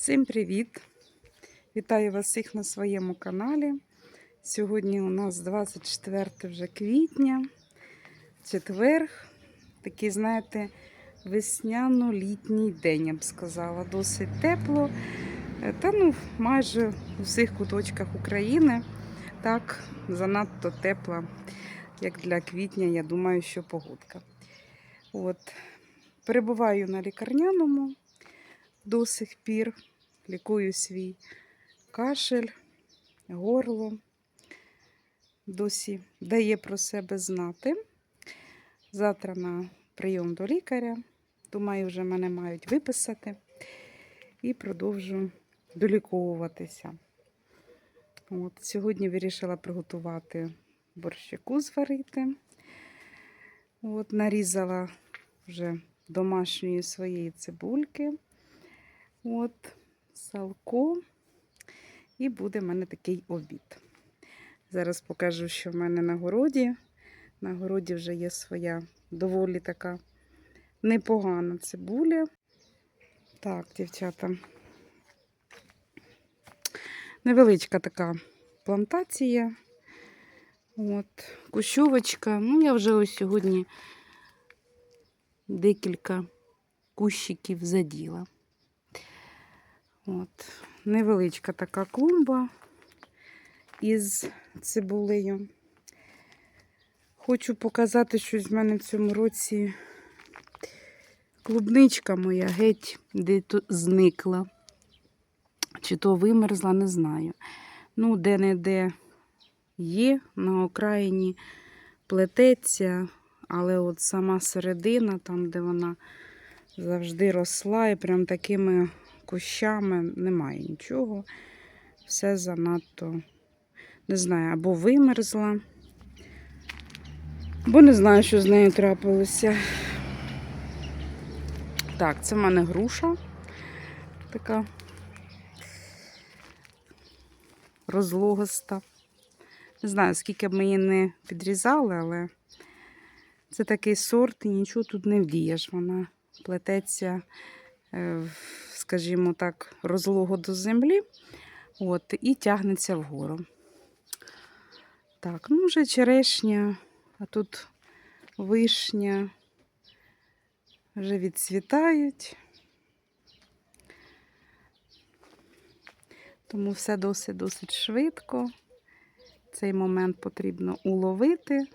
Всім привіт! Вітаю вас всіх на своєму каналі. Сьогодні у нас 24 вже квітня, четверг. Такий, знаєте, весняно-літній день, я б сказала. Досить тепло. Е, Та ну, майже у всіх куточках України. Так, занадто тепла, як для квітня, я думаю, що погодка. От. Перебуваю на лікарняному до сих пір. Лікую свій кашель, горло. Досі дає про себе знати. Завтра на прийом до лікаря. Думаю, вже мене мають виписати і продовжу доліковуватися. От, сьогодні вирішила приготувати борщаку зварити. От, нарізала вже домашньої своєї цибульки. От, салко. І буде в мене такий обід. Зараз покажу, що в мене на городі. На городі вже є своя доволі така непогана цибуля. Так, дівчата. Невеличка така плантація. От, кущовочка. Ну, я вже ось сьогодні декілька кущиків заділа. От, невеличка така клумба із цибулею. Хочу показати, що з мене в цьому році клубничка моя геть де то зникла. Чи то вимерзла, не знаю. Ну, де-не-де є, на окраїні плететься, але от сама середина, там, де вона завжди росла, і прям такими кущами немає нічого. Все занадто, не знаю, або вимерзла, або не знаю, що з нею трапилося. Так, це в мене груша така розлогоста. Не знаю, скільки б ми її не підрізали, але це такий сорт, і нічого тут не вдієш. Вона плететься, скажімо так, розлого до землі от, і тягнеться вгору. Так, ну вже черешня, а тут вишня вже відцвітають. Тому все досить-досить швидко. Цей момент потрібно уловити.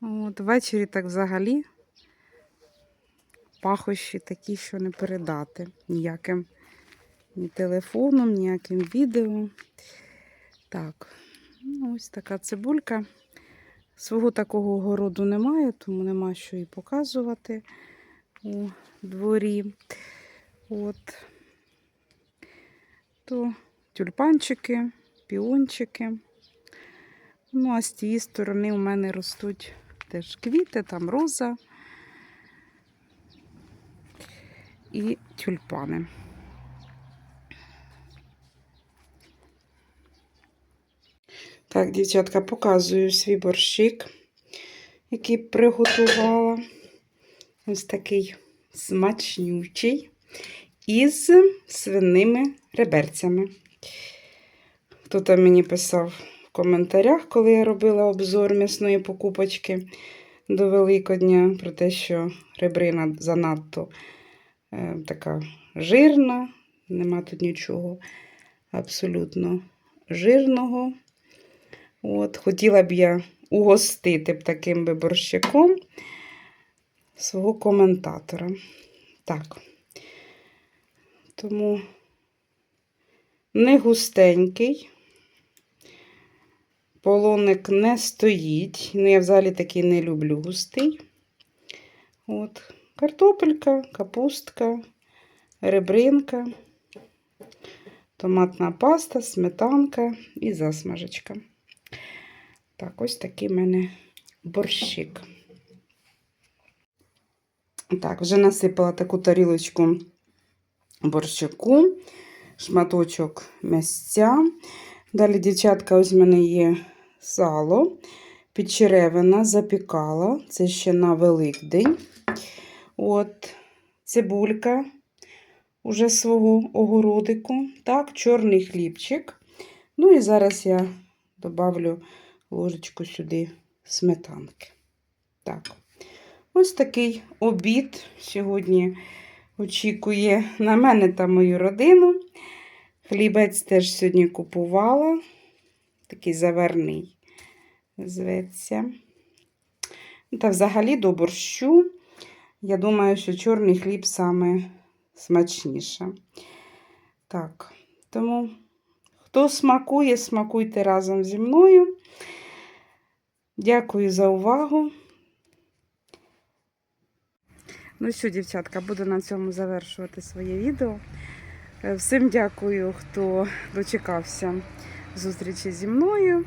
От, Ввечері так взагалі пахощі такі, що не передати ніяким ні телефоном, ніяким відео. Так, ну, ось така цибулька. Свого такого городу немає, тому нема що і показувати у дворі. От. То тюльпанчики, піончики. Ну, а з тієї сторони у мене ростуть теж квіти, там роза і тюльпани. Так, дівчатка, показую свій борщик, який приготувала. Ось такий смачнючий із свиними реберцями. Там мені писав в коментарях, коли я робила обзор м'ясної покупочки до Великодня, про те, що ребрина занадто така жирна, нема тут нічого абсолютно жирного. От, Хотіла б я угостити б таким би борщиком свого коментатора. Так. Тому не густенький. Полоник не стоїть. Ну, я взагалі такий не люблю густий. От. Картопелька, капустка, ребринка, томатна паста, сметанка і засмажечка. Так, ось такий в мене борщик. Так, вже насипала таку тарілочку борщаку, шматочок м'ясця. Далі, дівчатка, ось в мене є сало, підчеревина, запікала. Це ще на Великдень. От, цибулька, уже свого огородику. Так, чорний хлібчик. Ну і зараз я добавлю ложечку сюди сметанки. Так. Ось такий обід сьогодні очікує на мене та мою родину. Хлібець теж сьогодні купувала. Такий заверний зветься. Та взагалі до борщу. Я думаю, що чорний хліб саме смачніше. Так, тому хто смакує, смакуйте разом зі мною. Дякую за увагу. Ну що, дівчатка, буду на цьому завершувати своє відео. Е, Всім дякую, хто дочекався зустрічі зі мною,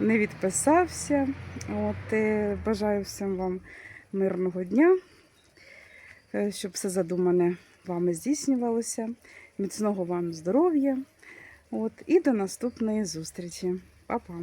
не відписався. От, е, бажаю всім вам мирного дня, щоб все задумане вами здійснювалося. Міцного вам здоров'я. От, і до наступної зустрічі. Па-па!